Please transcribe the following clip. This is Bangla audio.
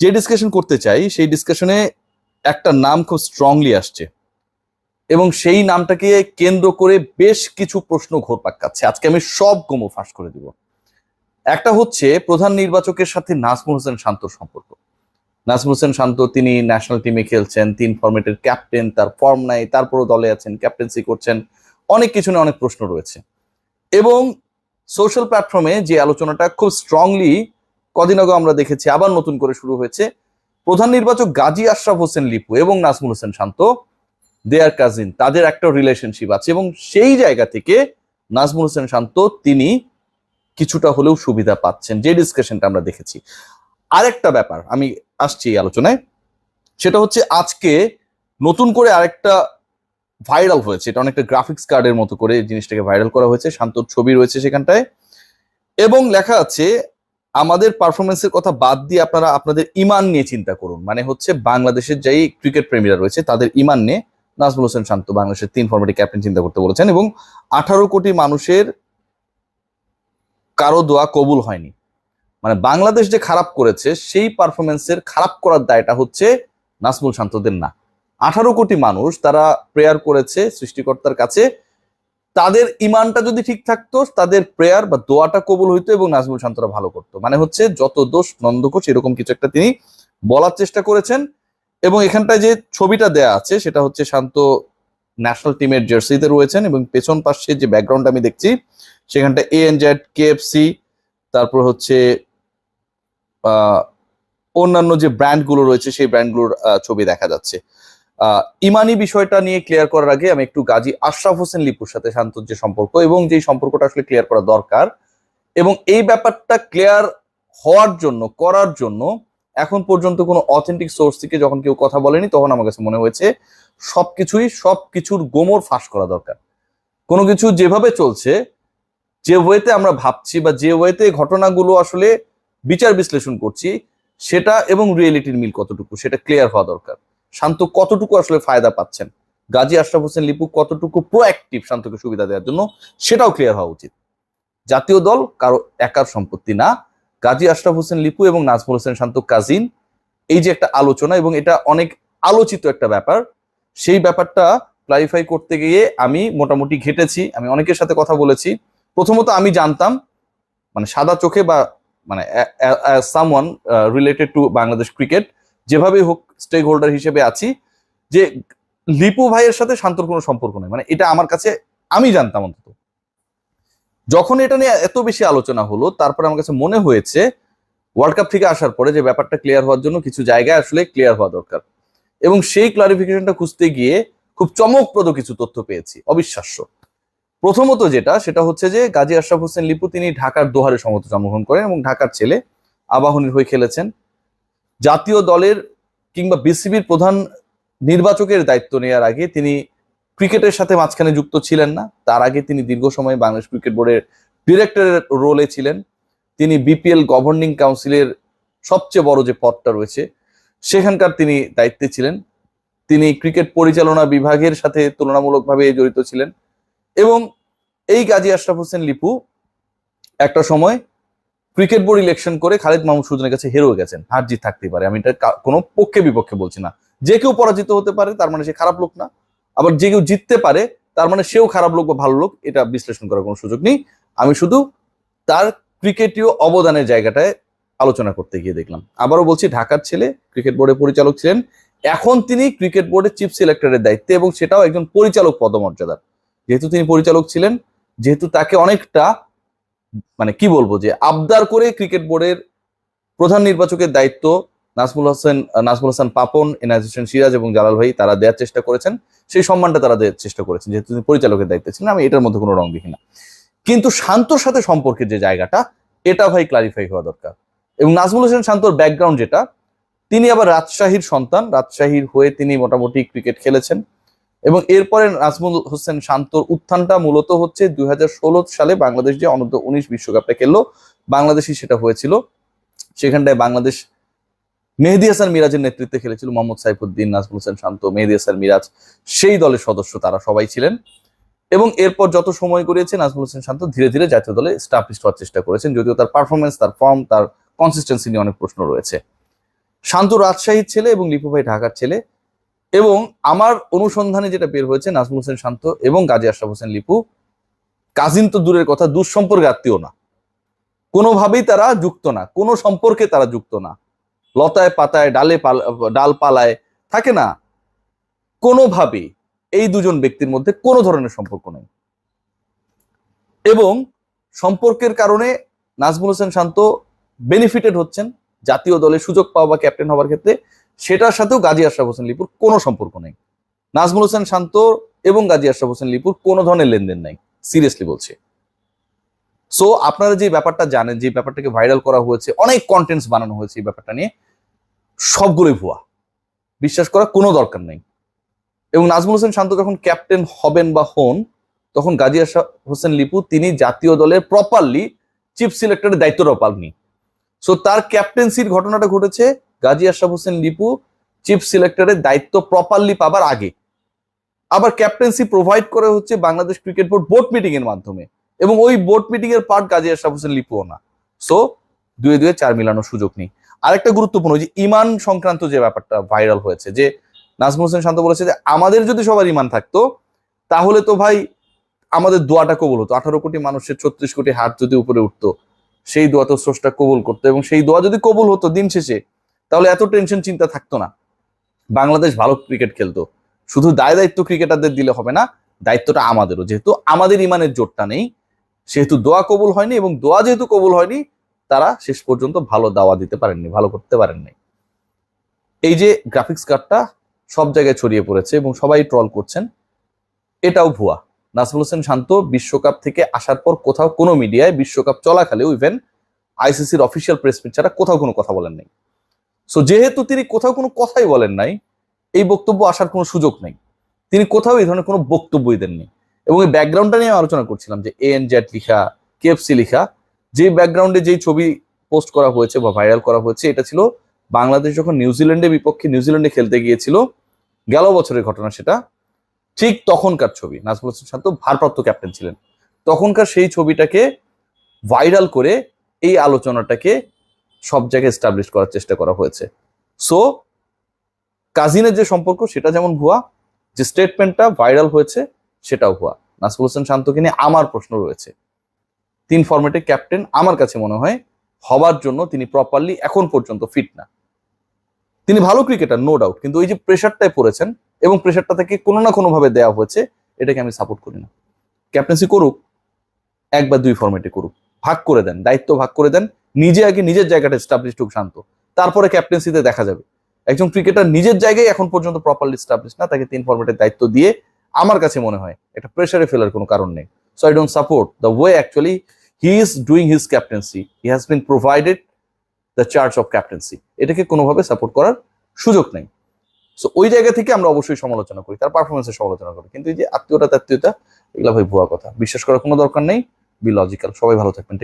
যে ডিসকাশন করতে চাই, সেই ডিসকাশনে একটা নাম খুব স্ট্রংলি আসছে। এবং সেই নামটাকে কেন্দ্র করে বেশ কিছু প্রশ্ন ঘোর খাচ্ছে। আজকে আমি সব গোমো ফাঁস করে দিব। একটা হচ্ছে প্রধান নির্বাচকের সাথে নাজমুল হোসেন শান্তর সম্পর্ক। নাজমুল হোসেন শান্ত, তিনি ন্যাশনাল টিমে খেলছেন, তিন ফরম্যাটের ক্যাপ্টেন তার ফর্ম নাই, তারপরও দলে আছেন ক্যাপ্টেন্সি করছেন, অনেক কিছু নিয়ে অনেক প্রশ্ন রয়েছে। এবং সোশ্যাল প্ল্যাটফর্মে যে আলোচনাটা খুব স্ট্রংলি কদিন আগে আমরা দেখেছি, আবার নতুন করে শুরু হয়েছে। প্রধান নির্বাচক গাজী আশরাফ হোসেন লিপু এবং নাজমুল হোসেন শান্ত দেয়ার কাজিন, তাদের একটা রিলেশনশিপ আছে এবং সেই জায়গা থেকে নাজমুল হোসেন শান্ত তিনি কিছুটা হলেও সুবিধা পাচ্ছেন, যে ডিসকাশনটা আমরা দেখেছি। আরেকটা ব্যাপার, আমি আসছি এই আলোচনায়, সেটা হচ্ছে আজকে নতুন করে আরেকটা ভাইরাল হয়েছে, এটা অনেকটা গ্রাফিক্স কার্ডের মতো করে জিনিসটাকে ভাইরাল করা হয়েছে, শান্তর ছবি রয়েছে সেখানটায়, এবং লেখা আছে আমাদের পারফরমেন্সের কথা বাদ দিয়ে আপনারা আপনাদের ইমান নিয়ে চিন্তা করুন। মানে হচ্ছে বাংলাদেশের যেই ক্রিকেট প্রেমীরা রয়েছে, তাদের ইমান নিয়ে নাজমুল হোসেন শান্ত বাংলাদেশের তিন ফর্মেটে ক্যাপ্টেন চিন্তা করতে বলেছেন এবং আঠারো কোটি মানুষের কারও দোয়া কবুল হয়নি। মানে বাংলাদেশ যে খারাপ করেছে, সেই পারফরমেন্সের খারাপ করার দায়টা হচ্ছে নাজমুল শান্তদের না। আঠারো কোটি মানুষ তারা প্রেয়ার করেছে সৃষ্টিকর্তার কাছে তাদের ইমানটা যদি ঠিক থাকতো, তাদের প্রেয়ার বা দোয়াটা কবুল হইতো এবং নাজমুল শান্তরা ভালো করতো। মানে হচ্ছে যত দোষ নন্দকোষ এরকম কিছু একটা তিনি বলার চেষ্টা করেছেন এবং এখানটায় যে ছবিটা দেয়া আছে, সেটা হচ্ছে শান্ত ন্যাশনাল টিমের জার্সিতে রয়েছেন এবং পেছন পাশে যে ব্যাকগ্রাউন্ড আমি দেখছি, সেখানটা এ এন জেড কেএফসি তারপর হচ্ছে অন্যান্য যে ব্র্যান্ডগুলো রয়েছে, সেই ব্র্যান্ডগুলোর ছবি দেখা যাচ্ছে। ইমানি বিষয়টা নিয়ে ক্লিয়ার করার আগে আমি একটু গাজী আশরাফ হোসেন লিপুর সাথে শান্তর যে সম্পর্ক এবং যে সম্পর্কটা আসলে ক্লিয়ার করা দরকার এবং এই ব্যাপারটা ক্লিয়ার হওয়ার জন্য, করার জন্য এখন পর্যন্ত কোনো অথেন্টিক সোর্স থেকে যখন কেউ কথা বলেনি তখন আমার কাছে মনে হয়েছে সবকিছুই সবকিছুর গোমর ফাঁস করা দরকার। কোনো কিছু যেভাবে চলছে, যে ওয়েতে আমরা ভাবছি বা যে ওয়েতে ঘটনাগুলো আসলে বিচার বিশ্লেষণ করছি, সেটা এবং রিয়েলিটির মিল কতটুকু সেটা ক্লিয়ার হওয়া দরকার। শান্ত কতটুকু আসলে ফায়দা পাচ্ছেন? গাজী আশরাফ হোসেন লিপু কতটুকু প্রোঅ্যাক্টিভ শান্তকে সুবিধা দেওয়ার জন্য সেটাও ক্লিয়ার হওয়া উচিত। জাতীয় দল কারও একার সম্পত্তি না। গাজী আশরাফ হোসেন লিপু এবং নাজমুল হোসেন শান্ত কাজিন এই যে একটা আলোচনা এবং এটা অনেক আলোচিত একটা ব্যাপার। সেই ব্যাপারটা ক্লারিফাই করতে গিয়ে আমি মোটামুটি ঘেটেছি, আমি অনেকের সাথে কথা বলেছি। প্রথমত আমি জানতাম মানে সাদা চোখে বা মানে someone related to Bangladesh cricket যেভাবে হোক স্টেক হোল্ডার হিসেবে আছি, যে লিপু ভাইয়ের সাথে শান্তর কোনো সম্পর্ক নেই। মানে এটা আমার কাছে, আমি জানতাম অন্তত। যখন এটা নিয়ে এত বেশি আলোচনা হলো, তারপরে আমার কাছে মনে হয়েছে ওয়ার্ল্ড কাপ থেকে আসার পরে যে ব্যাপারটা ক্লিয়ার হওয়ার জন্য কিছু জায়গায় আসলে ক্লিয়ার হওয়া দরকার। এবং সেই ক্লারিফিকেশনটা খুঁজতে গিয়ে খুব চমকপ্রদ কিছু তথ্য পেয়েছি, অবিশ্বাস্য। প্রথমত যেটা, সেটা হচ্ছে যে গাজী আশরাফ হোসেন লিপু তিনি ঢাকার দোহারে সম্মত জন্মগ্রহণ করেন এবং ঢাকার ছেলে আবাহনীর হয়ে খেলেছেন। জাতীয় দলের কিংবা বিসিবির প্রধান নির্বাচকের দায়িত্ব নেওয়ার আগে তিনি ক্রিকেটের সাথে মাঝখানে যুক্ত ছিলেন না, তার আগে তিনি দীর্ঘ সময় বাংলাদেশ ক্রিকেট বোর্ডের ডিরেক্টরের রোলে ছিলেন। তিনি বিপিএল গভর্নিং কাউন্সিলের সবচেয়ে বড় যে পদটা রয়েছে, সেখানকার তিনি দায়িত্বে ছিলেন। তিনি ক্রিকেট পরিচালনা বিভাগের সাথে তুলনামূলকভাবে জড়িত ছিলেন এবং এই গাজী আশরাফ হোসেন লিপু একটা সময় ক্রিকেট বোর্ড ইলেকশন করে খালিদ মাহমুদ সুজনের কাছে হেরেও গেছেন। হার জিত থাকতেই পারে। আমি এটা কোনো পক্ষে বিপক্ষে বলছি না। যে কেউ পরাজিত হতে পারে, তার মানে সে খারাপ লোক না। আবার যে কেউ জিততে পারে, তার মানে সেও খারাপ লোক বা ভালো লোক, এটা বিশ্লেষণ করার কোনো সুযোগ নেই। আমি শুধু তার ক্রিকেটীয় অবদানের জায়গাটায় আলোচনা করতে গিয়ে দেখলাম। আবারও বলছি, ঢাকার ছেলে ক্রিকেট বোর্ডের পরিচালক ছিলেন। এখন তিনি ক্রিকেট বোর্ডের চিফ সিলেক্টরের দায়িত্বে এবং সেটাও একজন পরিচালক পদমর্যাদার। যেহেতু তিনি পরিচালক ছিলেন, যেহেতু তাকে অনেকটা মানে কি বলব যে আবদার করে ক্রিকেট বোর্ডের প্রধান নির্বাচকের দায়িত্ব নাজমুল হোসেন, নাজমুল হাসান পাপন এনাজ হোসেন সিরাজ এবং জালাল ভাই তারা দেওয়ার চেষ্টা করেছেন। সেই সম্মানটা তারা দেওয়ার চেষ্টা করেছেন, যেহেতু তিনি পরিচালকের দায়িত্বে ছিলেন। আমি এটার মধ্যে কোনো রং দেখি না। কিন্তু শান্তর সাথে সম্পর্কের যে জায়গাটা, এটা ভাই ক্লারিফাই হওয়া দরকার। এবং নাজমুল হোসেন শান্তর ব্যাকগ্রাউন্ড যেটা, তিনি আবার রাজশাহীর সন্তান, রাজশাহীর হয়ে তিনি মোটামুটি ক্রিকেট খেলেছেন। এবং এরপরে নাজমুল হোসেন শান্তর উত্থানটা মূলত হচ্ছে দুই হাজার ষোলো সালে বাংলাদেশ যে অনূর্ধ্ব উনিশ বিশ্বকাপটা খেললো, বাংলাদেশই সেটা হয়েছিল। সেখানটায় বাংলাদেশ মেহেদি হাসান মিরাজের নেতৃত্বে খেলেছিল মোহাম্মদ সাইফুদ্দিন, নাজমুল হোসেন শান্ত, মেহেদি হাসান মিরাজ, সেই দলের সদস্য তারা সবাই ছিলেন। এবং এরপর যত সময় করিয়েছে নাজমুল হোসেন শান্ত ধীরে ধীরে জাতীয় দলে স্টাবলিশ হওয়ার চেষ্টা করেছেন, যদিও তার পারফরমেন্স তার ফর্ম তার কনসিস্টেন্সি নিয়ে অনেক প্রশ্ন রয়েছে। শান্ত রাজশাহীর ছেলে এবং লিপু ভাই ঢাকার ছেলে। এবং আমার অনুসন্ধানে যেটা বের হয়েছে, নাজমুল হোসেন শান্ত এবং গাজী আশরাফ হোসেন লিপু, কাজিন তো দূরের কথা, দুঃসম্পর্কে আত্মীয় না। কোনোভাবেই তারা যুক্ত না, কোনো সম্পর্কে তারা যুক্ত না। লতায় পাতায়, ডালে ডাল পালায় থাকে না। কোনোভাবেই এই দুজন ব্যক্তির মধ্যে কোনো ধরনের সম্পর্ক নেই। এবং সম্পর্কের কারণে নাজমুল হোসেন শান্ত বেনিফিটেড হচ্ছেন। জাতীয় দলে সুযোগ পাওয়া বা ক্যাপ্টেন হওয়ার ক্ষেত্রে সেটার সাথেও গাজী আশরাফ হোসেন লিপুর কোনো সম্পর্ক নেই। নাজমুল হোসেন শান্ত এবং গাজী আশরাফ হোসেন লিপুর কোনো ধরনের লেনদেন নাই, সিরিয়াসলি বলছি। সো আপনারা যে ব্যাপারটা জানেন, যে ব্যাপারটাকে ভাইরাল করা হয়েছে, অনেক কন্টেন্টস বানানো হয়েছে এই ব্যাপারটা নিয়ে, সবগুলোই ভুয়া। বিশ্বাস করার কোনো দরকার নেই। এবং নাজমুল হোসেন শান্ত যখন ক্যাপ্টেন হবেন বা হন, তখন গাজী আশরাফ হোসেন লিপু তিনি জাতীয় দলের প্রপারলি চিফ সিলেক্টরের দায়িত্বটাও পাননি। সো তার ক্যাপ্টেন্সির ঘটনাটা ঘটেছে গাজী আশরাফ হোসেন লিপু চিফ সিলেক্টরের দায়িত্ব প্রপারলি পাবার আগে। আবার ক্যাপ্টেন্সি প্রোভাইড করে হচ্ছে Bangladesh cricket board board meeting এর মাধ্যমে। এবং ওই বোর্ড মিটিং এর পার্ট গাজী আশরাফ হোসেন লিপুও না। সো দুয়ে দুয়ে চার মিলানোর সুযোগ নেই। আরেকটা গুরুত্বপূর্ণ যে ইমান সংক্রান্ত যে ব্যাপারটা ভাইরাল হয়েছে, যে নাজমুল হোসেন শান্ত বলেছে যে আমাদের যদি সবার ইমান থাকতো, তাহলে তো ভাই আমাদের দোয়াটা কবুল হতো। আঠারো কোটি মানুষের ছত্রিশ কোটি হাত যদি উপরে উঠতো সেই দোয়া তো স্রষ্টা কবুল করতো এবং সেই দোয়া যদি কবুল হতো দিন শেষে, তাহলে এত টেনশন চিন্তা থাকতো না। বাংলাদেশ ভালো ক্রিকেট খেলতো। শুধু দায় দায়িত্ব ক্রিকেটারদের দিলে হবে না, দায়িত্বটা আমাদেরও। যেহেতু আমাদের ইমানের জোরটা নেই, সেহেতু দোয়া কবুল হয়নি এবং দোয়া যেহেতু কবুল হয়নি, তারা শেষ পর্যন্ত ভালো দাওয়া দিতে পারেননি, ভালো করতে পারেননি। এই যে গ্রাফিক্স কার্ডটা সব জায়গায় ছড়িয়ে পড়েছে এবং সবাই ট্রল করছেন, এটাও ভুয়া। নাজমুল হোসেন শান্ত বিশ্বকাপ থেকে আসার পর কোথাও কোনো মিডিয়ায় বিশ্বকাপ চলাকালেও ইভেন আইসিসির অফিসিয়াল প্রেস মিট ছাড়া কোথাও কোনো কথা বলেন নাই। সো যেহেতু তিনি কোথাও কোনো কথাই বলেন নাই, এই বক্তব্য আসার কোনো সুযোগ নেই। তিনি কোথাও এই ধরনের কোনো বক্তব্যই দেননি। এবং এই ব্যাকগ্রাউন্ডটা নিয়ে আলোচনা করছিলাম যে এ এন জ্যাট লিখা কেএফসি লিখা, যে ব্যাকগ্রাউন্ডে যেই ছবি পোস্ট করা হয়েছে বা ভাইরাল করা হয়েছে, এটা ছিল বাংলাদেশ যখন নিউজিল্যান্ডের বিপক্ষে নিউজিল্যান্ডে খেলতে গিয়েছিল, গেল বছরের ঘটনা সেটা। ঠিক তখনকার ছবি। নাজমুল হোসেন শান্ত ভারপ্রাপ্ত ক্যাপ্টেন ছিলেন। তখনকার সেই ছবিটাকে ভাইরাল করে এই আলোচনাটাকে সব জায়গায় এস্টাবলিশ করার চেষ্টা করা হয়েছে। সো কাজিনের যে সম্পর্ক, সেটা যেমন ভুয়া, যে স্টেটমেন্টটা ভাইরাল হয়েছে, সেটাও ভুয়া। নাসরুল হোসেন শান্তকে নিয়ে আমার প্রশ্ন রয়েছে। তিন ফরম্যাটে ক্যাপ্টেন আমার কাছে মনে হয় হবার জন্য তিনি প্রপারলি এখন পর্যন্ত ফিট না। তিনি ভালো ক্রিকেটার নো ডাউট কিন্তু ওই যে প্রেশারটায় পড়েছেন এবং প্রেশারটা থেকে কোনো না কোনো ভাবে দেওয়া হয়েছে, এটাকে আমি সাপোর্ট করি না। ক্যাপ্টেন্সি করুক এক বা দুই ফরম্যাটে করুক। ভাগ করে দেন, দায়িত্ব ভাগ করে দেন, নিজে আগে নিজের জায়গাটা এস্টাবলিশ হোক শান্ত। তারপরে ক্যাপ্টেন্সিতে দেখা যাবে। একজন ক্রিকেটার নিজের জায়গায় এখন পর্যন্ত প্রপারলি স্টাবলিশ না, তাকে তিন ফরম্যাটের দায়িত্ব দিয়ে আমার কাছে মনে হয় এটা প্রেশারে ফেলার কোনো কারণ নেই। So I don't support the way actually he is doing his captaincy he has been provided the charge of captaincy এটাকে কোনোভাবে সাপোর্ট করার সুযোগ নেই। সো ওই জায়গা থেকে আমরা অবশ্যই সমালোচনা করি, তার পারফরমেন্সের সমালোচনা করি। কিন্তু এই যে আত্মীয়তা আত্মীয়তা এগুলো ভাই ভুয়া কথা। বিশ্বাস করার কোনো দরকার নেই। বি লজিক্যাল সবাই ভালো থাকবেন।